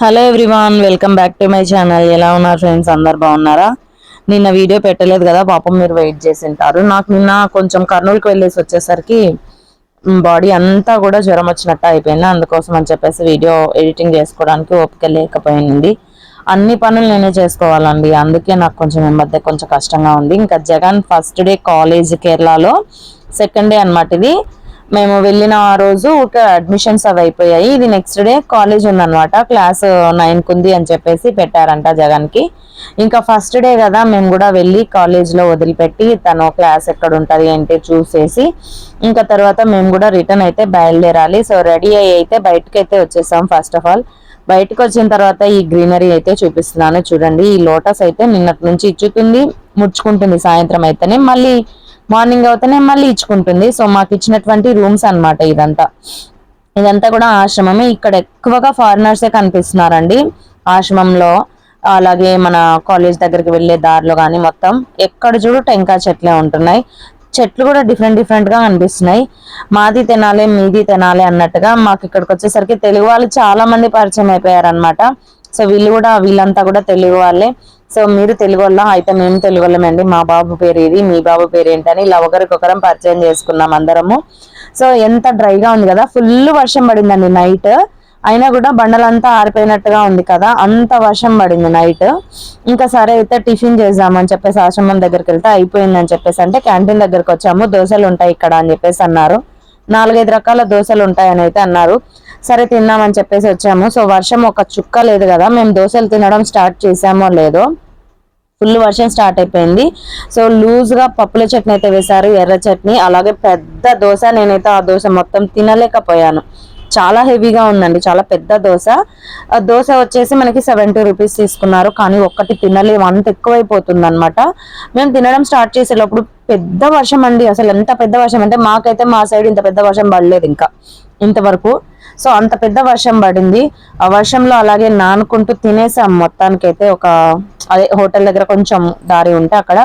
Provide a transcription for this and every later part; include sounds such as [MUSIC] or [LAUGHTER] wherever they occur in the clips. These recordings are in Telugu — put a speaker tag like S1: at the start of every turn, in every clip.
S1: Hello everyone welcome back to my channel. ఎలా ఉన్నారు ఫ్రెండ్స్? అందరు బాగున్నారా? నిన్న వీడియో పెట్టలేదు కదా పాపం మీరు వెయిట్ చేసి ఉంటారు. నాకు నిన్న కొంచెం కర్నూలుకి వెళ్ళేసి వచ్చేసరికి బాడీ అంతా కూడా జ్వరం వచ్చినట్టు అయిపోయింది. అందుకోసం అని చెప్పేసి వీడియో ఎడిటింగ్ చేసుకోవడానికి ఓపిక లేకపోయింది. అన్ని పనులు నేనే చేసుకోవాలండి. అందుకే నాకు కొంచెం ఈ మధ్య కొంచెం కష్టంగా ఉంది. ఇంకా జగన్ ఫస్ట్ డే కాలేజ్ కేరళలో సెకండ్ డే అనమాట ఇది. మేము వెళ్ళిన ఆ రోజు ఒక అడ్మిషన్స్ అవి అయిపోయాయి. ఇది నెక్స్ట్ డే కాలేజ్ ఉందనమాట క్లాస్ నైన్కి ఉంది అని చెప్పేసి పెట్టారంట జగన్కి. ఇంకా ఫస్ట్ డే కదా మేము కూడా వెళ్ళి కాలేజ్లో వదిలిపెట్టి తను క్లాస్ ఎక్కడ ఉంటుంది ఏంటి చూసేసి ఇంకా తర్వాత మేము కూడా రిటర్న్ అయితే బయలుదేరాలి. సో రెడీ అయ్యి అయితే బయటకు అయితే వచ్చేసాం ఫస్ట్ ఆఫ్ ఆల్ బయటకు వచ్చిన తర్వాత ఈ గ్రీనరీ అయితే చూపిస్తున్నాను చూడండి. ఈ లోటస్ అయితే నిన్నటి నుంచి ఇచ్చుతుంది ముడుచుకుంటుంది సాయంత్రం అయితేనే. మళ్ళీ మార్నింగ్ అవుతేనే మళ్ళీ ఇచ్చుకుంటుంది. సో మాకు ఇచ్చినటువంటి రూమ్స్ అన్నమాట ఇదంతా. ఇదంతా కూడా ఆశ్రమమే. ఇక్కడ ఎక్కువగా ఫారినర్సే కనిపిస్తున్నారండి ఆశ్రమంలో. అలాగే మన కాలేజ్ దగ్గరికి వెళ్ళే దారిలో కానీ మొత్తం. ఎక్కడ చూడు టెంకాయ చెట్లే ఉంటున్నాయి. చెట్లు కూడా డిఫరెంట్ డిఫరెంట్గా కనిపిస్తున్నాయి. మాది తినాలి మీది తినాలి అన్నట్టుగా మాకు ఇక్కడికి వచ్చేసరికి తెలుగు వాళ్ళు చాలా మంది పరిచయం అయిపోయారు సో వీళ్ళు కూడా వీళ్ళంతా కూడా తెలుగు వాళ్ళే. సో మీరు తెలుగు వాళ్ళ అయితే మేము తెలుగు వాళ్ళమండి. మా బాబు పేరు ఇది మీ బాబు పేరు ఏంటని ఇలా ఒకరికొకరం పరిచయం చేసుకున్నాం అందరము. సో ఎంత డ్రైగా ఉంది కదా ఫుల్ వర్షం పడిందండి నైట్. అయినా కూడా బండలంతా ఆరిపోయినట్టుగా ఉంది కదా అంత వర్షం పడింది నైట్. ఇంకా సరే అయితే టిఫిన్ చేద్దామని చెప్పేసి ఆశ్రమం దగ్గరికి వెళ్తే అయిపోయిందని చెప్పేసి అంటే క్యాంటీన్ దగ్గరకు వచ్చాము దోశలు ఉంటాయి ఇక్కడ అని చెప్పేసి అన్నారు. నాలుగైదు రకాల దోశలు ఉంటాయని అయితే అన్నారు. సరే తిన్నామని చెప్పేసి వచ్చాము. సో వర్షం ఒక చుక్క లేదు కదా మేము దోశలు తినడం స్టార్ట్ చేసామో లేదో ఫుల్ వర్షం స్టార్ట్ అయిపోయింది. సో లూజ్గా పప్పుల చట్నీ అయితే వేశారు ఎర్ర చట్నీ అలాగే పెద్ద దోశ నేనైతే ఆ దోశ మొత్తం తినలేకపోయాను. చాలా హెవీగా ఉందండి చాలా పెద్ద దోశ. ఆ దోశ వచ్చేసి మనకి సెవెంటీ రూపీస్ తీసుకున్నారు కానీ ఒక్కటి తినలేము అంత ఎక్కువైపోతుంది అనమాట మేము తినడం స్టార్ట్ చేసేటప్పుడు పెద్ద వర్షం అండి అసలు ఎంత పెద్ద వర్షం అంటే మాకైతే మా సైడ్ ఇంత పెద్ద వర్షం పడలేదు ఇంకా ఇంతవరకు. సో అంత పెద్ద వర్షం పడింది. ఆ వర్షంలో అలాగే నానుకుంటూ తినేసాం మొత్తానికైతే ఒక అదే హోటల్ దగ్గర కొంచెం దారి ఉంటే అక్కడ.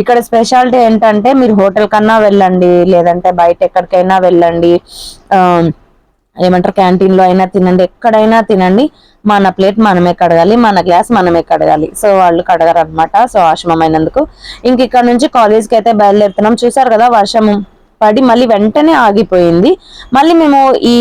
S1: ఇక్కడ స్పెషాలిటీ ఏంటంటే మీరు హోటల్ కన్నా వెళ్ళండి లేదంటే బయట ఎక్కడికైనా వెళ్ళండి ఏమంటారు క్యాంటీన్లో అయినా తినండి ఎక్కడైనా తినండి. మన ప్లేట్ మనమే కడగాలి మన గ్లాస్ మనమే కడగాలి. సో వాళ్ళు కడగరు అనమాట సో ఆశ్రమం అయినందుకు ఇంక ఇక్కడ నుంచి కాలేజ్కి అయితే బయలుదేరుతున్నాం. చూసారు కదా వర్షం పడి మళ్ళీ వెంటనే ఆగిపోయింది. మళ్ళీ మేము ఈ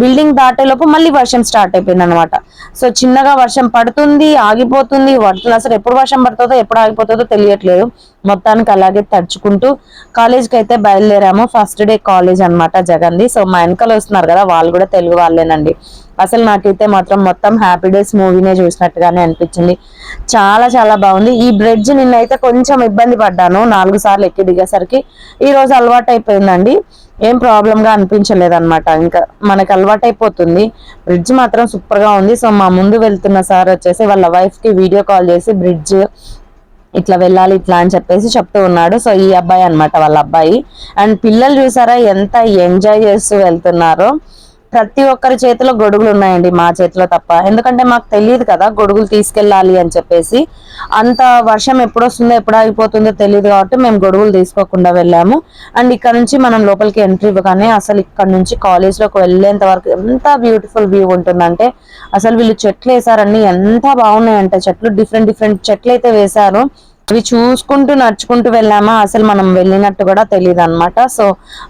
S1: బిల్డింగ్ దాటేలోపు మళ్ళీ వర్షం స్టార్ట్ అయిపోయింది అనమాట సో చిన్నగా వర్షం పడుతుంది ఆగిపోతుంది. పడుతుంది అసలు ఎప్పుడు వర్షం పడుతుందో ఎప్పుడు ఆగిపోతుందో తెలియట్లేదు. మొత్తానికి అలాగే తడుచుకుంటూ కాలేజ్కి అయితే బయలుదేరాము. ఫస్ట్ డే కాలేజ్ అన్నమాట జగన్ది. సో మా వెనకాల వస్తున్నారు కదా వాళ్ళు కూడా తెలుగు వాళ్ళేనండి. అసలు నాకైతే మాత్రం మొత్తం హ్యాపీ డేస్ మూవీనే చూసినట్టుగానే అనిపించింది. చాలా చాలా బాగుంది. ఈ బ్రిడ్జ్ నిన్నైతే కొంచెం ఇబ్బంది పడ్డాను. నాలుగు సార్లు ఎక్కి దిగేసరికి ఈ రోజు అలవాటు అయిపోయిందండి ఏం ప్రాబ్లం గా అనిపించలేదు అనమాట ఇంకా మనకి అలవాటైపోతుంది. బ్రిడ్జ్ మాత్రం సూపర్గా ఉంది. సో మా ముందు వెళ్తున్న సార్ వచ్చేసి వాళ్ళ వైఫ్కి వీడియో కాల్ చేసి బ్రిడ్జ్ ఇట్లా వెళ్ళాలి ఇట్లా అని చెప్పేసి చెప్తూ ఉన్నాడు. సో ఈ అబ్బాయి అన్నమాట వాళ్ళ అబ్బాయి. అండ్ పిల్లలు చూసారా ఎంత ఎంజాయ్ చేస్తూ వెళ్తున్నారో. ప్రతి ఒక్కరి చేతిలో గొడుగులు ఉన్నాయండి మా చేతిలో తప్ప. ఎందుకంటే మాకు తెలియదు కదా గొడుగులు తీసుకెళ్ళాలి అని చెప్పేసి. అంత వర్షం ఎప్పుడు వస్తుందో ఎప్పుడు ఆగిపోతుందో తెలియదు కాబట్టి మేము గొడుగులు తీసుకోకుండా వెళ్ళాము. అండ్ ఇక్కడ నుంచి మనం లోపలికి ఎంట్రీ ఇవ్వగానే అసలు ఇక్కడ నుంచి కాలేజ్లోకి వెళ్ళేంత వరకు ఎంత బ్యూటిఫుల్ వ్యూ ఉంటుందంటే అసలు వీళ్ళు చెట్లు వేసారండి ఎంత బాగున్నాయంటే. చెట్లు డిఫరెంట్ డిఫరెంట్ చెట్లు అయితే వేశారు. అవి చూసుకుంటూ నడుచుకుంటూ వెళ్ళామా? అసలు మనం వెళ్ళినట్టు కూడా తెలియదు అనమాట సో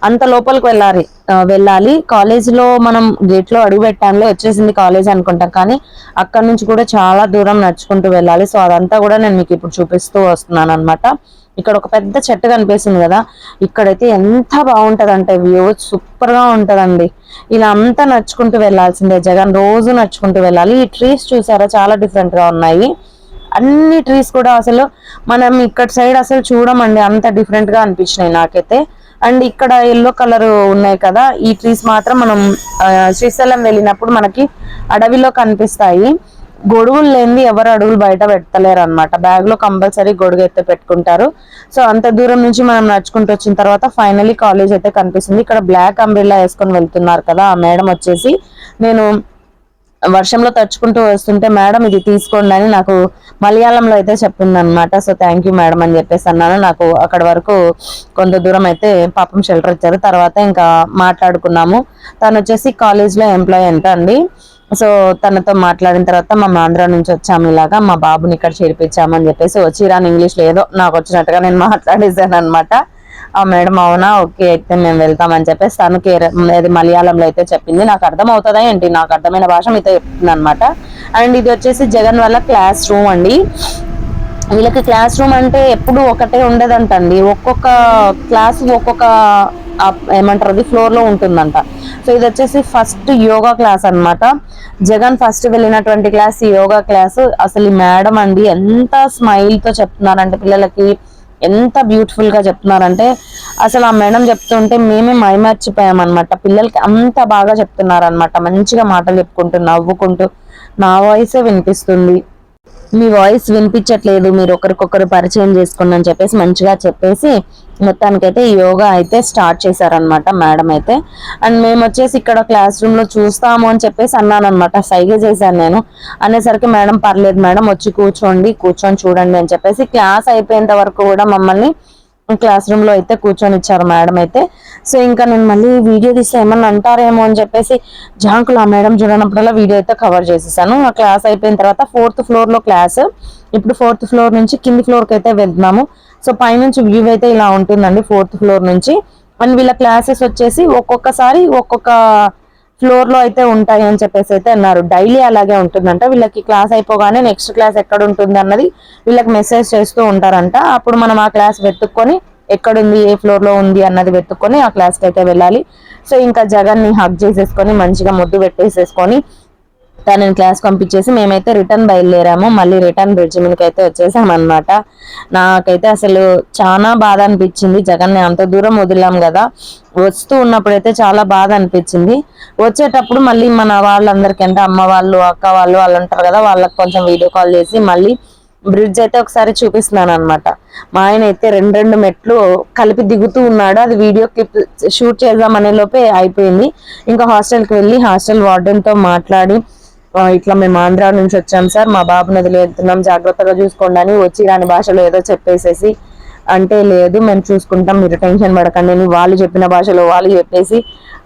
S1: అంత లోపలికి వెళ్ళాలి వెళ్ళాలి. కాలేజీలో మనం గేట్లో అడుగు పెట్టాంలో వచ్చేసింది కాలేజ్ అనుకుంటాం. కానీ అక్కడ నుంచి కూడా చాలా దూరం నడుచుకుంటూ వెళ్ళాలి. సో అదంతా కూడా నేను మీకు ఇప్పుడు చూపిస్తూ వస్తున్నాను అనమాట ఇక్కడ ఒక పెద్ద చెట్టు కనిపిస్తుంది కదా ఇక్కడైతే ఎంత బాగుంటుందంటే అంటే వ్యూ. సూపర్గా ఉంటదండి. ఇలా అంతా నడుచుకుంటూ వెళ్ళాల్సిందే. జగన్ రోజు నడుచుకుంటూ వెళ్ళాలి. ఈ ట్రీస్ చూసారా? చాలా డిఫరెంట్గా ఉన్నాయి. అన్ని ట్రీస్ కూడా అసలు మనం ఇక్కడ సైడ్ అసలు చూడమండి అంత డిఫరెంట్గా అనిపించినాయి నాకైతే. అండ్ ఇక్కడ ఎల్లో కలర్ ఉన్నాయి కదా ఈ ట్రీస్ మాత్రం మనం శ్రీశైలం వెళ్ళినప్పుడు మనకి అడవిలో కనిపిస్తాయి. గొడుగులు లేనిది ఎవరు అడుగులు బయట పెట్టలేరు అనమాట బ్యాగ్లో కంపల్సరీ గొడుగు అయితే పెట్టుకుంటారు. సో అంత దూరం నుంచి మనం నడుచుకుంటూ వచ్చిన తర్వాత ఫైనలీ కాలేజ్ అయితే కనిపిస్తుంది. ఇక్కడ బ్లాక్ అంబ్రిల్లా వేసుకొని వెళ్తున్నారు కదా ఆ మేడం వచ్చేసి. నేను వర్షంలో తడుచుకుంటూ వస్తుంటే మేడం ఇది తీసుకోండి అని నాకు మలయాళంలో అయితే చెప్పింది అనమాట సో థ్యాంక్ యూ మేడం అని చెప్పేసి అన్నాను. నాకు అక్కడ వరకు కొంత దూరం అయితే పాపం షెల్టర్ ఇచ్చారు. తర్వాత ఇంకా మాట్లాడుకున్నాము. తను వచ్చేసి కాలేజ్లో ఎంప్లాయీ ఎంప్లాయ్ అంట అండి. సో తనతో మాట్లాడిన తర్వాత మా ఆంధ్ర నుంచి వచ్చాము ఇలాగా. మా బాబుని ఇక్కడ చేర్పించామని చెప్పేసి వచ్చి రాని ఇంగ్లీష్ లేదో నాకు వచ్చినట్టుగా నేను మాట్లాడేసాను అనమాట మేడం అవునా? ఓకే అయితే మేము వెళ్తామని చెప్పేసి తను కేర అది మలయాళంలో అయితే చెప్పింది. నాకు అర్థం అవుతుందా ఏంటి? నాకు అర్థమైన భాష మీతో చెప్తుంది అనమాట అండ్ ఇది వచ్చేసి జగన్ వల్ల క్లాస్ రూమ్ అండి. వీళ్ళకి క్లాస్ రూమ్ అంటే ఎప్పుడు ఒకటే ఉండదంటండి. ఒక్కొక్క క్లాస్ ఒక్కొక్క ఏమంటారు అది ఫ్లోర్లో ఉంటుందంట. సో ఇది వచ్చేసి ఫస్ట్ యోగా క్లాస్ అనమాట జగన్ ఫస్ట్ వెళ్ళినటువంటి క్లాస్ యోగా క్లాస్. అసలు మేడం అండి ఎంత స్మైల్తో చెప్తున్నారంటే పిల్లలకి. ఎంత బ్యూటిఫుల్గా చెప్తున్నారంటే అసలు ఆ మేడం చెప్తుంటే మేమే మైమర్చిపోయామన్నమాట. పిల్లలకి అంత బాగా చెప్తున్నారనమాట మంచిగా మాటలు చెప్పుకుంటూ నవ్వుకుంటూ. నా వాయిసే వినిపిస్తుంది. మీ వాయిస్ వినిపించట్లేదు మీరు ఒకరికొకరు పరిచయం చేసుకోండి అని చెప్పేసి మంచిగా చెప్పేసి మొత్తానికైతే యోగా అయితే స్టార్ట్ చేశారనమాట మేడం అయితే. అండ్ మేము వచ్చేసి ఇక్కడ క్లాస్ రూమ్లో చూస్తాము అని చెప్పేసి అన్నానమాట సైగ చేశాను నేను. అనేసరికి మేడం పర్లేదు మేడం వచ్చి కూర్చోండి కూర్చొని చూడండి అని చెప్పేసి క్లాస్ అయిపోయేంత వరకు కూడా మమ్మల్ని క్లాస్ రూమ్లో అయితే కూర్చొని ఇచ్చారు మేడం అయితే. సో ఇంకా నేను మళ్ళీ వీడియో తీస్తే ఏమన్నా అంటారేమో అని చెప్పేసి జాంకులు ఆ మేడం చూడనప్పుడల్లా వీడియో అయితే కవర్ చేసేసాను. ఆ క్లాస్ అయిపోయిన తర్వాత ఫోర్త్ ఫ్లోర్లో క్లాస్ ఇప్పుడు ఫోర్త్ ఫ్లోర్ నుంచి కింది ఫ్లోర్కి అయితే వెళ్తున్నాము. సో పైనుంచి వ్యూ అయితే ఇలా ఉంటుందండి ఫోర్త్ ఫ్లోర్ నుంచి. అండ్ వీళ్ళ క్లాసెస్ వచ్చేసి ఒక్కొక్కసారి ఒక్కొక్క ఫ్లోర్లో అయితే ఉంటాయి అని చెప్పేసి అయితే అన్నారు. డైలీ అలాగే ఉంటుందంట. వీళ్ళకి క్లాస్ అయిపోగానే నెక్స్ట్ క్లాస్ ఎక్కడ ఉంటుంది అన్నది వీళ్ళకి మెసేజ్ చేస్తూ ఉంటారంట. అప్పుడు మనం ఆ క్లాస్ వెతుక్కొని ఎక్కడుంది ఏ ఫ్లోర్లో ఉంది అన్నది వెతుక్కొని ఆ క్లాస్కి అయితే వెళ్ళాలి. సో ఇంకా జగన్ని హక్ చేసేసుకొని మంచిగా ముద్దు పెట్టేసేసుకొని తనని క్లాస్ పంపించేసి మేమైతే రిటర్న్ బయలుదేరాము. మళ్ళీ రిటర్న్ బ్రిడ్జ్ మీదకి అయితే వచ్చేసాం అనమాట నాకైతే అసలు చాలా బాధ అనిపించింది. జగన్ అంత దూరం వదిలాం కదా. వస్తూ ఉన్నప్పుడైతే చాలా బాధ అనిపించింది. వచ్చేటప్పుడు మళ్ళీ మన వాళ్ళందరికీ అంటే అమ్మ వాళ్ళు అక్క వాళ్ళు వాళ్ళు ఉంటారు కదా వాళ్ళకి కొంచెం వీడియో కాల్ చేసి మళ్ళీ బ్రిడ్జ్ అయితే ఒకసారి చూపిస్తున్నాను అనమాట మా ఆయన అయితే రెండు రెండు మెట్లు కలిపి దిగుతూ ఉన్నాడు. అది వీడియో క్లిప్ షూట్ చేద్దామనే లోపే అయిపోయింది. ఇంకా హాస్టల్కి వెళ్ళి హాస్టల్ వార్డెన్తో మాట్లాడి ఇట్లా మేము ఆంధ్ర నుంచి వచ్చాం సార్. మా బాబు నదిలో వెళ్తున్నాం జాగ్రత్తగా చూసుకోండి అని వచ్చి రాని భాషలో ఏదో చెప్పేసేసి అంటే లేదు మేము చూసుకుంటాం మీరు టెన్షన్ పడకండి అని వాళ్ళు చెప్పిన భాషలో వాళ్ళు చెప్పేసి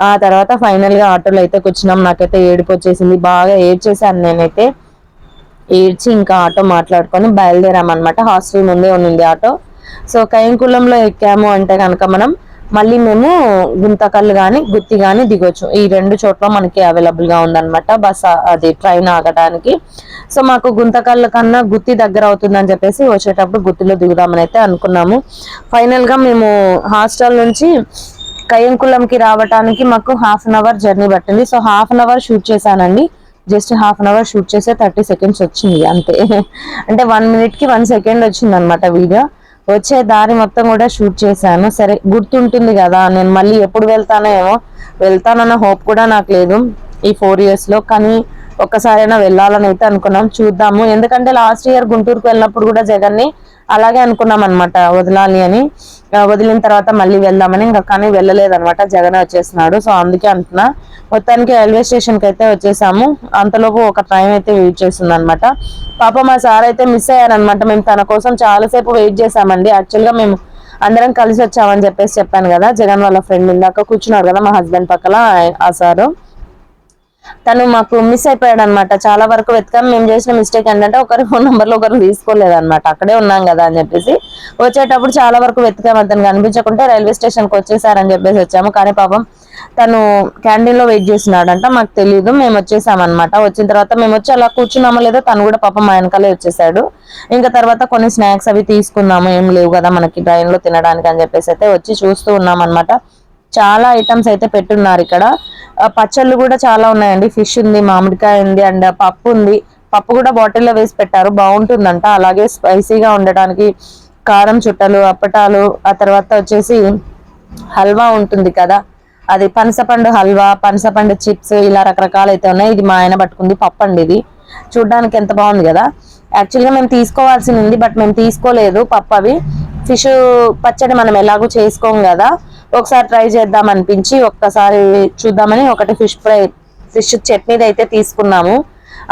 S1: ఆ తర్వాత ఫైనల్గా ఆటోలో అయితే కూర్చున్నాం. నాకైతే ఏడుపు వచ్చేసింది. బాగా ఏడ్చేసాను నేనైతే. ఏడ్చి ఇంకా ఆటో మాట్లాడుకొని బయలుదేరామన్నమాట. హాస్టల్ ముందే ఉంది ఆటో. సో కైంకులంలో ఎక్కాము అంటే కనుక మనం మళ్ళీ మేము గుంతకల్లు కానీ గుత్తి కానీ దిగొచ్చు. ఈ రెండు చోట్ల మనకి అవైలబుల్గా ఉందన్నమాట బస్ అది ట్రైన్ ఆగడానికి సో మాకు గుంతకల్లు కన్నా గుత్తి దగ్గర అవుతుందని చెప్పేసి వచ్చేటప్పుడు గుత్తిలో దిగుదామని అయితే అనుకున్నాము. ఫైనల్గా మేము హాస్టల్ నుంచి కయ్యంకులంకి రావడానికి మాకు హాఫ్ అన్ అవర్ జర్నీ పట్టింది. So half an hour shoot చేశానండి. Just half an hour shoot చేస్తే థర్టీ సెకండ్స్ వచ్చింది అంతే. [LAUGHS] అంటే వన్ మినిట్కి వన్ సెకండ్ వచ్చింది అనమాట వీడియో వచ్చే దారి మొత్తం కూడా షూట్ చేశాను. సరే గుర్తుంటుంది కదా నేను మళ్ళీ ఎప్పుడు వెళ్తానో ఏమో. వెళ్తానన్న హోప్ కూడా నాకు లేదు ఈ ఫోర్ ఇయర్స్లో. కానీ ఒక్కసారైనా వెళ్ళాలని అయితే అనుకున్నాం. చూద్దాము. ఎందుకంటే లాస్ట్ ఇయర్ గుంటూరుకు వెళ్ళినప్పుడు కూడా జగన్ని అలాగే అనుకున్నాం అనమాట వదలాలి అని. వదిలిన తర్వాత మళ్ళీ వెళ్దామని ఇంకా కానీ వెళ్ళలేదు అనమాట జగన్ వచ్చేస్తున్నాడు. సో అందుకే అంటున్నా. మొత్తానికి రైల్వే స్టేషన్కి అయితే వచ్చేసాము. అంతలోపు ఒక ట్రైన్ అయితే వెయిట్ చేస్తుంది అనమాట పాప మా సార్ అయితే మిస్ అయ్యారనమాట మేము తన కోసం చాలాసేపు వెయిట్ చేసామండి యాక్చువల్గా మేము అందరం కలిసి వచ్చామని చెప్పేసి చెప్పాను కదా. జగన్ వాళ్ళ ఫ్రెండ్ ఇందాక కూర్చున్నారు కదా మా హస్బెండ్ పక్కన ఆ సారు. తను మాకు మిస్ అయిపోయాడు అనమాట చాలా వరకు వెతకాం. మేము చేసిన మిస్టేక్ ఏంటంటే ఒకరి ఫోన్ నెంబర్లో ఒకరు తీసుకోలేదు అనమాట అక్కడే ఉన్నాం కదా అని చెప్పేసి. వచ్చేటప్పుడు చాలా వరకు వెతకాం అతను కనిపించకుంటే రైల్వే స్టేషన్కి వచ్చేసారని చెప్పేసి వచ్చాము. కానీ పాపం తను క్యాంటీన్లో వెయిట్ చేస్తున్నాడంట. మాకు తెలియదు మేము వచ్చేసాం వచ్చిన తర్వాత మేము వచ్చి అలా కూర్చున్నామో లేదో తను కూడా పాపం మా వెనకాలే వచ్చేసాడు. ఇంకా తర్వాత కొన్ని స్నాక్స్ అవి తీసుకున్నాము. ఏం లేవు కదా మనకి ట్రైన్లో తినడానికి అని చెప్పేసి అయితే వచ్చి చూస్తూ ఉన్నాం అనమాట చాలా ఐటమ్స్ అయితే పెట్టున్నారు ఇక్కడ. పచ్చళ్ళు కూడా చాలా ఉన్నాయండి. ఫిష్ ఉంది మామిడికాయ ఉంది అండ్ పప్పు ఉంది. పప్పు కూడా బాటిల్లో వేసి పెట్టారు. బాగుంటుందంట. అలాగే స్పైసీగా ఉండటానికి కారం చుట్టలు అప్పటాలు ఆ తర్వాత వచ్చేసి హల్వా ఉంటుంది కదా. అది పనసపండు హల్వా పనసపండు చిప్స్ ఇలా రకరకాలు అయితే ఉన్నాయి. ఇది మా ఆయన పట్టుకుంది పప్పు అండి ఇది. చూడడానికి ఎంత బాగుంది కదా. యాక్చువల్గా మేము తీసుకోవాల్సింది బట్ మేము తీసుకోలేదు పప్పు అవి. ఫిష్ పచ్చడి మనం ఎలాగో చేసుకోం కదా. ఒకసారి ట్రై చేద్దాం అనిపించి ఒక్కసారి చూద్దామని ఒకటి ఫిష్ ఫ్రై ఫిష్ చట్నీది అయితే తీసుకున్నాము.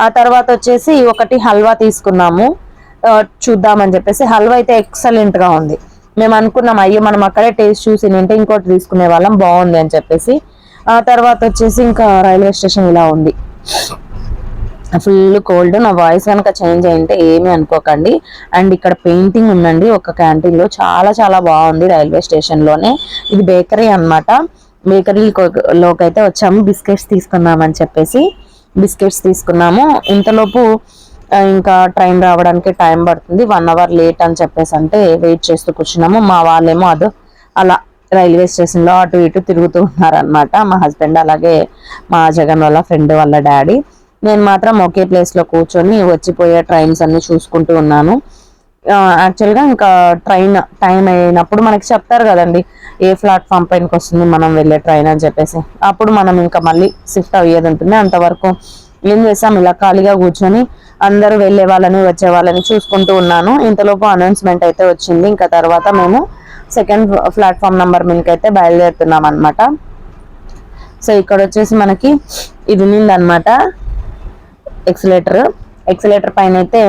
S1: ఆ తర్వాత వచ్చేసి ఒకటి హల్వా తీసుకున్నాము. చూద్దామని చెప్పేసి హల్వా అయితే ఎక్సలెంట్గా ఉంది. మేము అనుకున్నాం అయ్యో మనం అక్కడే టేస్ట్ చూసి నింటే ఇంకోటి తీసుకునే వాళ్ళం బాగుంది అని చెప్పేసి. ఆ తర్వాత వచ్చేసి ఇంకా రైల్వే స్టేషన్ ఇలా ఉంది. Full cold. నా వాయిస్ కనుక చేంజ్ అయింటే ఏమీ అనుకోకండి. అండ్ ఇక్కడ పెయింటింగ్ ఉందండి ఒక క్యాంటీన్లో. చాలా చాలా బాగుంది రైల్వే స్టేషన్లోనే. ఇది బేకరీ అన్నమాట. బేకరీ లోకి అయితే వచ్చాము. బిస్కెట్స్ తీసుకుందామని చెప్పేసి బిస్కెట్స్ తీసుకున్నాము. ఇంతలోపు ఇంకా ట్రైన్ రావడానికి టైం పడుతుంది. వన్ అవర్ లేట్ అని చెప్పేసి అంటే వెయిట్ చేస్తూ కూర్చున్నాము. మా వాళ్ళేమో అదో అలా రైల్వే స్టేషన్లో అటు ఇటు తిరుగుతూ ఉన్నారనమాట మా హస్బెండ్ అలాగే మా జగన్ వాళ్ళ ఫ్రెండ్ వాళ్ళ డాడీ. నేను మాత్రం ఒకే ప్లేస్లో కూర్చొని వచ్చిపోయే ట్రైన్స్ అన్ని చూసుకుంటూ ఉన్నాను. యాక్చువల్గా ఇంకా ట్రైన్ టైం అయినప్పుడు మనకి చెప్తారు కదండి ఏ ప్లాట్ఫామ్ పైనకి వస్తుంది మనం వెళ్ళే ట్రైన్ అని చెప్పేసి. అప్పుడు మనం ఇంకా మళ్ళీ షిఫ్ట్ అయ్యేది ఉంటుంది. అంతవరకు ఏం చేసాం? ఇలా ఖాళీగా కూర్చొని అందరూ వెళ్ళే వాళ్ళని వచ్చే వాళ్ళని చూసుకుంటూ ఉన్నాను. ఇంతలోపు అనౌన్స్మెంట్ అయితే వచ్చింది. ఇంకా తర్వాత మేము సెకండ్ ప్లాట్ఫామ్ నంబర్ మీదకి అయితే బయలుదేరుతున్నాం అనమాట సో ఇక్కడ వచ్చేసి మనకి ఇది ఉందన్నమాట. ఎక్సలేటర్. ఎక్సలేటర్ పైన అయితే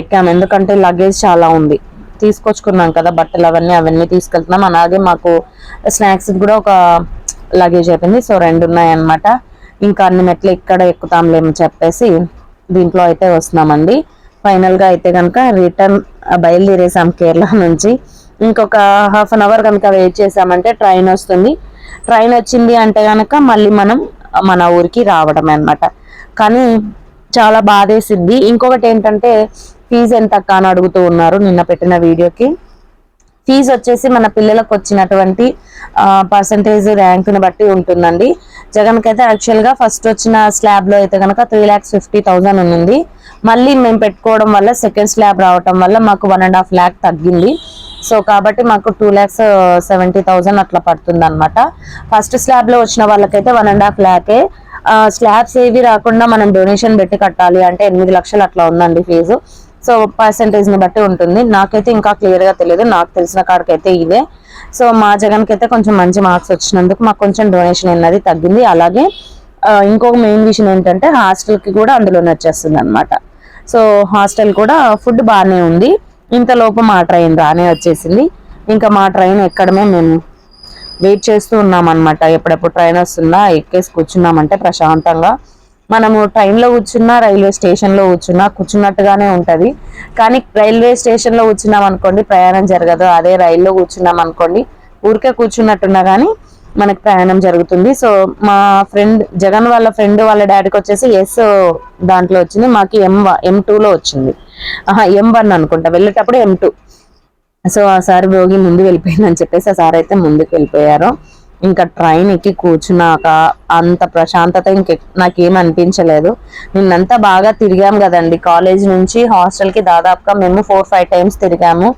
S1: ఎక్కాము ఎందుకంటే లగేజ్ చాలా ఉంది. తీసుకొచ్చుకున్నాం కదా బట్టలు అవన్నీ అవన్నీ తీసుకెళ్తున్నాం. అలాగే మాకు స్నాక్స్ కూడా ఒక లగేజ్ అయిపోయింది. సో రెండు ఉన్నాయన్నమాట. ఇంకా అన్ని మెట్లు ఇక్కడ ఎక్కుతాంలేమని చెప్పేసి దీంట్లో అయితే వస్తున్నామండి. ఫైనల్గా అయితే కనుక రిటర్న్ బయలుదేరేసాం కేరళ నుంచి. ఇంకొక హాఫ్ అన్ అవర్ కనుక వెయిట్ చేసామంటే ట్రైన్ వస్తుంది. ట్రైన్ వచ్చింది అంటే కనుక మళ్ళీ మనం మన ఊరికి రావడమే అన్నమాట. కానీ చాలా బాధేసింది. ఇంకొకటి ఏంటంటే ఫీజు ఎంత అక్క అని అడుగుతూ ఉన్నారు నిన్న పెట్టిన వీడియోకి. ఫీజు వచ్చేసి మన పిల్లలకు వచ్చినటువంటి పర్సంటేజ్ ర్యాంకుని బట్టి ఉంటుందండి. జగన్ అయితే యాక్చువల్గా ఫస్ట్ వచ్చిన స్లాబ్లో అయితే కనుక త్రీ ల్యాక్స్ ఫిఫ్టీ థౌసండ్ ఉంది మళ్ళీ మేము పెట్టుకోవడం వల్ల సెకండ్ స్లాబ్ రావటం వల్ల మాకు వన్ అండ్ హాఫ్ ల్యాక్ తగ్గింది. సో కాబట్టి మాకు టూ ల్యాక్స్ సెవెంటీ థౌజండ్ అట్లా పడుతుంది అనమాట ఫస్ట్ స్లాబ్లో వచ్చిన వాళ్ళకైతే వన్ అండ్ హాఫ్ ల్యాకే స్లాబ్స్ ఏవి రాకుండా మనం డొనేషన్ పెట్టి కట్టాలి అంటే ఎనిమిది లక్షలు అట్లా ఉందండి ఫీజు. సో పర్సంటేజ్ని బట్టి ఉంటుంది. నాకైతే ఇంకా క్లియర్గా తెలియదు నాకు తెలిసిన కాడికి అయితే ఇదే సో మా జగన్కి అయితే కొంచెం మంచి మార్క్స్ వచ్చినందుకు మాకు కొంచెం డొనేషన్ అనేది తగ్గింది. అలాగే ఇంకొక మెయిన్ విషయం ఏంటంటే హాస్టల్కి కూడా అందులోనే వచ్చేస్తుంది అనమాట సో హాస్టల్ కూడా ఫుడ్ బాగానే ఉంది. ఇంతలోపు మా ట్రైన్ రానే వచ్చేసింది. ఇంకా మా ట్రైన్ ఎక్కడమే మేము వెయిట్ చేస్తూ ఉన్నాం అనమాట ఎప్పుడెప్పుడు ట్రైన్ వస్తుందా ఎక్కేసి కూర్చున్నామంటే ప్రశాంతంగా. మనము ట్రైన్లో కూర్చున్నా రైల్వే స్టేషన్లో కూర్చున్నా కూర్చున్నట్టుగానే ఉంటుంది. కానీ రైల్వే స్టేషన్లో కూర్చున్నాం అనుకోండి ప్రయాణం జరగదు. అదే రైల్లో కూర్చున్నాం అనుకోండి ఊరికే కూర్చున్నట్టున్నా కానీ మనకు ప్రయాణం జరుగుతుంది. సో మా ఫ్రెండ్ జగన్ వాళ్ళ ఫ్రెండ్ వాళ్ళ డాడీకి వచ్చేసి ఎస్ దాంట్లో వచ్చింది. మాకు ఎం ఎం లో వచ్చింది. ఆహా ఎం వన్ అనుకుంటా. వెళ్ళేటప్పుడు ఎం టూ సో ఆ సార్ భోగి ముందు వెళ్ళిపోయిందని చెప్పేసి ఆ సార్ అయితే ముందుకు వెళ్ళిపోయారు. ఇంకా ట్రైన్ ఎక్కి కూర్చున్నాక అంత ప్రశాంతత ఇంక నాకేం అనిపించలేదు. నిన్నంతా బాగా తిరిగాం కదండి. కాలేజ్ నుంచి హాస్టల్కి దాదాపుగా మేము ఫోర్ ఫైవ్ టైమ్స్ తిరిగాము.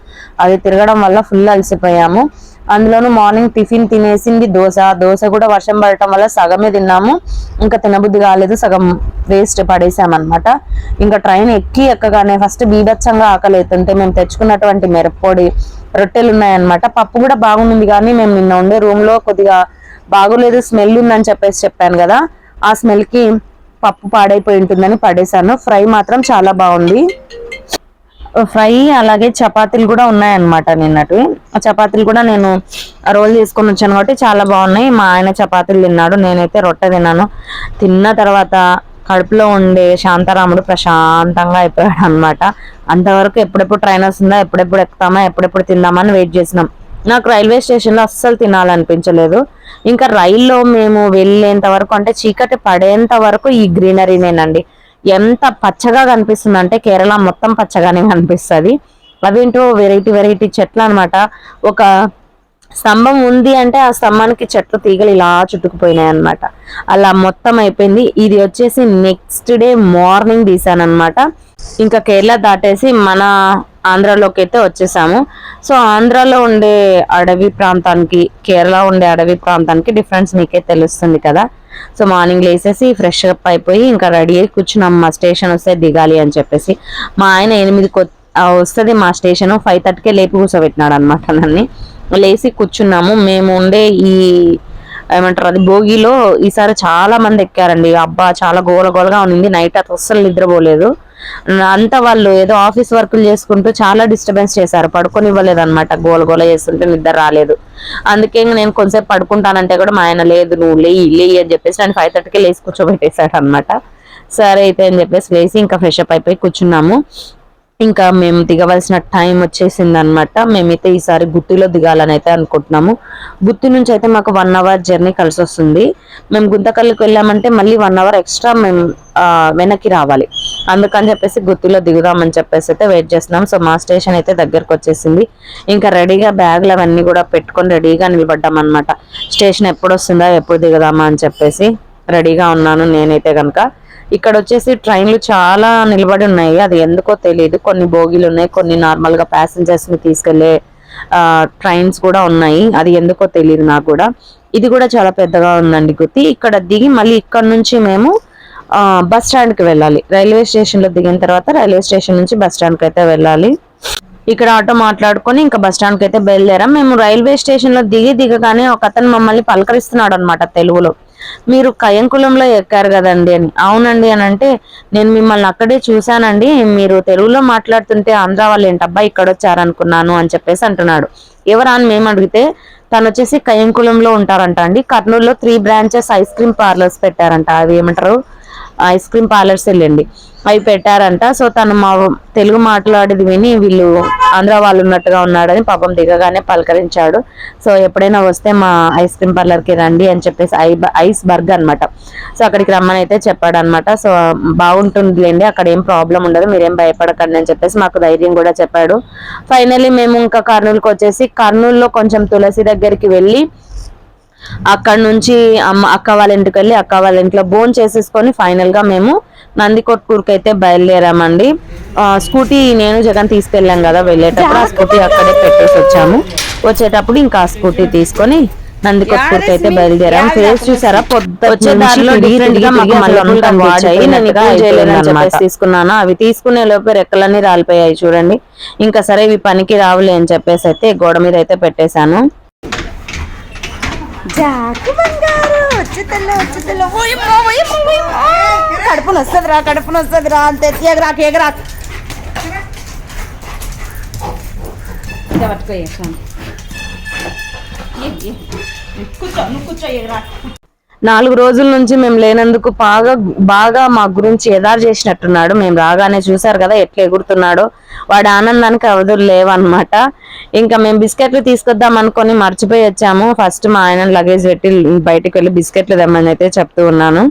S1: అది తిరగడం వల్ల ఫుల్ అలసిపోయాము. అందులోనూ మార్నింగ్ టిఫిన్ తినేసింది దోశ. దోశ కూడా వర్షం పడటం వల్ల సగమే తిన్నాము. ఇంకా తినబుద్ధి కాలేదు. సగం వేస్ట్ పడేసామన్నమాట. ఇంకా ట్రైన్ ఎక్కి ఎక్కగానే ఫస్ట్ బీభత్సంగా ఆకలి అవుతుంటే మేము తెచ్చుకున్నటువంటి మిరప్పొడి రొట్టెలు ఉన్నాయన్నమాట. పప్పు కూడా బాగుంది కానీ మేము నిన్న ఉండే రూమ్లో కొద్దిగా బాగోలేదు స్మెల్ ఉందని చెప్పేసి చెప్పాను కదా. ఆ స్మెల్కి పప్పు పాడైపోయి ఉంటుందని పడేశాను ఫ్రై మాత్రం చాలా బాగుంది. ఫ్రై అలాగే చపాతీలు కూడా ఉన్నాయన్నమాట నిన్నటివి ఆ చపాతీలు కూడా నేను రోల్ తీసుకొని వచ్చాను కాబట్టి చాలా బాగున్నాయి. మా ఆయన చపాతీలు తిన్నాడు. నేనైతే రొట్టె తిన్నాను. తిన్న తర్వాత కడుపులో ఉండే శాంతారాముడు ప్రశాంతంగా అయిపోయాడు అనమాట అంతవరకు ఎప్పుడెప్పుడు ట్రైన్ వస్తుందా ఎప్పుడెప్పుడు ఎక్కుతామా ఎప్పుడెప్పుడు తిందామని వెయిట్ చేసినాం. నాకు రైల్వే స్టేషన్లో అస్సలు తినాలనిపించలేదు. ఇంకా రైల్లో మేము వెళ్ళేంత వరకు అంటే చీకటి పడేంత వరకు ఈ గ్రీనరీనేనండి. ఎంత పచ్చగా కనిపిస్తుంది అంటే కేరళ మొత్తం పచ్చగానే కనిపిస్తుంది. అవేంటో వెరైటీ వెరైటీ చెట్లు అనమాట ఒక స్తంభం ఉంది అంటే ఆ స్తంభానికి చెట్లు తీగలు ఇలా చుట్టుకుపోయినాయి అన్నమాట. అలా మొత్తం అయిపోయింది. ఇది వచ్చేసి నెక్స్ట్ డే మార్నింగ్ తీసాను అనమాట ఇంకా కేరళ దాటేసి మన ఆంధ్రాలోకి అయితే వచ్చేసాము. సో ఆంధ్రాలో ఉండే అడవి ప్రాంతానికి కేరళ ఉండే అడవి ప్రాంతానికి డిఫరెన్స్ మీకే తెలుస్తుంది కదా. సో మార్నింగ్ లేసేసి ఫ్రెష్ అప్ అయిపోయి ఇంకా రెడీ అయ్యి కూర్చున్నాం. మా స్టేషన్ వస్తే దిగాలి అని చెప్పేసి. మా ఆయన ఎనిమిది వస్తుంది మా స్టేషన్. ఫైవ్ థర్టీకే లేపి కూర్చోబెట్టినాడు అనమాట నన్ను. లేచి కూర్చున్నాము. మేము ఉండే ఈ ఏమంటారు అది భోగిలో ఈసారి చాలా మంది ఎక్కారండి. అబ్బా చాలా గోల గోలగా ఉంది. నైట్ అది అస్సలు నిద్రపోలేదు. అంతా వాళ్ళు ఏదో ఆఫీస్ వర్కులు చేసుకుంటూ చాలా డిస్టర్బెన్స్ చేశారు. పడుకొని ఇవ్వలేదు అనమాట గోల గోల చేస్తుంటే నిద్ర రాలేదు. అందుకే నేను కొంచెంసేపు పడుకుంటానంటే కూడా మా ఆయన లేదు నువ్వు లేయి లేయి అని చెప్పేసి నేను ఫైవ్ థర్టీకి లేచి కూర్చోబెట్టేశాడు అనమాట సరే అయితే అని చెప్పేసి లేచి ఇంకా ఫ్రెష్ అప్ అయిపోయి కూర్చున్నాము. ఇంకా మేము దిగవలసిన టైం వచ్చేసింది అనమాట మేమైతే ఈసారి గుత్తిలో దిగాలని అయితే అనుకుంటున్నాము. గుత్తి నుంచి అయితే మాకు వన్ అవర్ జర్నీ కలిసి వస్తుంది. మేము గుంతకల్లికి వెళ్ళామంటే మళ్ళీ వన్ అవర్ ఎక్స్ట్రా మేము వెనక్కి రావాలి. అందుకని చెప్పేసి గుత్తిలో దిగుదామని చెప్పేసి అయితే వెయిట్ చేస్తున్నాం. సో మా స్టేషన్ అయితే దగ్గరకు వచ్చేసింది. ఇంకా రెడీగా బ్యాగ్లు అవన్నీ కూడా పెట్టుకొని రెడీగా నిలబడ్డాం అనమాట స్టేషన్ ఎప్పుడు వస్తుందా ఎప్పుడు దిగుదామా అని చెప్పేసి రెడీగా ఉన్నాను నేనైతే కనుక ఇక్కడ వచ్చేసి ట్రైన్లు చాలా నిలబడి ఉన్నాయి. అది ఎందుకో తెలియదు కొన్ని బోగీలు ఉన్నాయి కొన్ని నార్మల్గా ప్యాసింజర్స్ని తీసుకెళ్ళే ట్రైన్స్ కూడా ఉన్నాయి. అది ఎందుకో తెలియదు నాకు కూడా. ఇది కూడా చాలా పెద్దగా ఉందండి గుత్తి. ఇక్కడ దిగి మళ్ళీ ఇక్కడ నుంచి మేము బస్ స్టాండ్కి వెళ్ళాలి. రైల్వే స్టేషన్లో దిగిన తర్వాత రైల్వే స్టేషన్ నుంచి బస్ స్టాండ్కి అయితే వెళ్ళాలి. ఇక్కడ ఆటో మాట్లాడుకొని ఇంకా బస్ స్టాండ్కి అయితే బయలుదేరాం. మేము రైల్వే స్టేషన్లో దిగి దిగగానే ఒక అతను మమ్మల్ని పలకరిస్తున్నాడు అనమాట తెలుగులో. మీరు కయంకులంలో ఎక్కారు కదండి అని. అవునండి అని అంటే నేను మిమ్మల్ని అక్కడే చూశానండి. మీరు తెలుగులో మాట్లాడుతుంటే ఆంధ్ర వాళ్ళు ఏంటబ్బా ఇక్కడ వచ్చారనుకున్నాను అని చెప్పేసి అంటున్నాడు. ఎవరా అని మేము అడిగితే తను వచ్చేసి కయంకులంలో ఉంటారంట అండి. కర్నూలులో three branches ice cream parlours పెట్టారంట. అవి ఏమంటారు? ఐస్ క్రీమ్ పార్లర్స్ వెళ్ళండి. అవి పెట్టారంట. సో తను మా తెలుగు మాట్లాడేది విని వీళ్ళు ఆంధ్ర వాళ్ళు ఉన్నట్టుగా ఉన్నాడని పాపం దిగగానే పలకరించాడు. సో ఎప్పుడైనా వస్తే మా ఐస్ క్రీమ్ పార్లర్కి రండి అని చెప్పేసి ఐ ఐస్ బర్గ్ అనమాట సో అక్కడికి రమ్మని అయితే చెప్పాడు అనమాట సో బాగుంటుందిలేండి అక్కడ ఏం ప్రాబ్లం ఉండదు మీరేం భయపడకండి అని చెప్పేసి మాకు ధైర్యం కూడా చెప్పాడు. ఫైనల్లీ మేము ఇంకా కర్నూలుకి వచ్చేసి కర్నూలులో కొంచెం తులసి దగ్గరికి వెళ్ళి అక్కడ నుంచి అమ్మ అక్క వాళ్ళ ఇంటికి వెళ్ళి అక్క వాళ్ళ ఇంట్లో బోన్ చేసేసుకొని ఫైనల్గా మేము నందికొట్కూరుకి అయితే బయలుదేరామండి. ఆ, స్కూటీ నేను జగన్ తీసుకెళ్ళాం కదా వెళ్ళేటప్పుడు ఆ స్కూటీ అక్కడే పెట్టేసి వచ్చాము. వచ్చేటప్పుడు ఇంకా ఆ స్కూటీ తీసుకొని నందికొట్కూరుకి అయితే బయలుదేరాం ఫేస్ చూసారా? పొద్దు వచ్చే దారిలో డిఫరెంట్గా మాకు మళ్ళీ కనిపించాయి నేను ఎక్కువ చేయలేదని చెప్పేసి తీసుకున్నాను. అవి తీసుకునే లోపే రెక్కలన్నీ రాలిపోయాయి చూడండి. ఇంకా సరే ఇవి పనికి రావులే అని చెప్పేసి అయితే గోడ మీద అయితే పెట్టేశాను.
S2: జాకు బంగారు వచ్చి తెల్ల వచ్చి తెల్ల ఓయమ్మో ఓయమ్మో ఓయమ్మో కడుపున వస్తుందిరా కడుపున వస్తుందిరా. అంత ఎత్తి ఎగరాకు పట్టుకో కూర్చో నువ్వు కూర్చో ఎగరాకు
S1: నాలుగు రోజుల నుంచి మేము లేనందుకు బాగా బాగా మా గురించి ఎదారు చేసినట్టున్నాడు. మేము రాగానే చూసారు కదా ఎట్లా ఎగురుతున్నాడో. వాడి ఆనందానికి అవధులు లేవన్నమాట. ఇంకా మేము బిస్కెట్లు తీసుకొద్దాం అనుకొని మర్చిపోయి వచ్చాము. ఫస్ట్ మా ఆయన లగేజ్ పెట్టి బయటికి వెళ్ళి బిస్కెట్లు తెమ్మని అయితే చెప్తూ ఉన్నాను.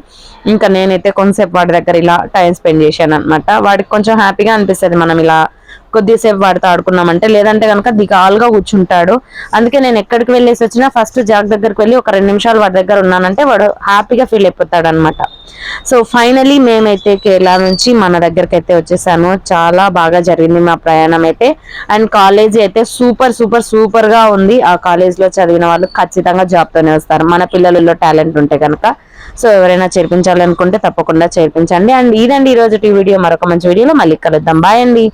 S1: ఇంకా నేనైతే కొంతసేపు వాడి దగ్గర ఇలా టైం స్పెండ్ చేశాను అనమాట వాడికి కొంచెం హ్యాపీగా అనిపిస్తుంది మనం ఇలా కొద్దిసేపు వాడితో ఆడుకున్నామంటే లేదంటే కనుక దిగాలుగా కూర్చుంటాడు. అందుకే నేను ఎక్కడికి వెళ్ళేసి వచ్చినా ఫస్ట్ జాగ్ దగ్గరికి వెళ్ళి ఒక రెండు నిమిషాలు వాడి దగ్గర ఉన్నానంటే వాడు హ్యాపీగా ఫీల్ అయిపోతాడు అనమాట సో ఫైనలీ మేమైతే కేరళ నుంచి మన దగ్గరికి అయితే వచ్చేసాను చాలా బాగా జరిగింది మా ప్రయాణం అయితే. అండ్ కాలేజీ అయితే సూపర్ సూపర్ సూపర్గా ఉంది. ఆ కాలేజ్లో చదివిన వాళ్ళు ఖచ్చితంగా జాబ్ తోనే వస్తారు. మన పిల్లలలో టాలెంట్ ఉంటే కనుక సో ఎవరైనా చేర్పించాలనుకుంటే తప్పకుండా చేర్పించండి. అండ్ ఇదండి ఈ రోజు వీడియో. మరొక మంచి వీడియోలో మళ్ళీ కలుద్దాం. బాయ్ అండి.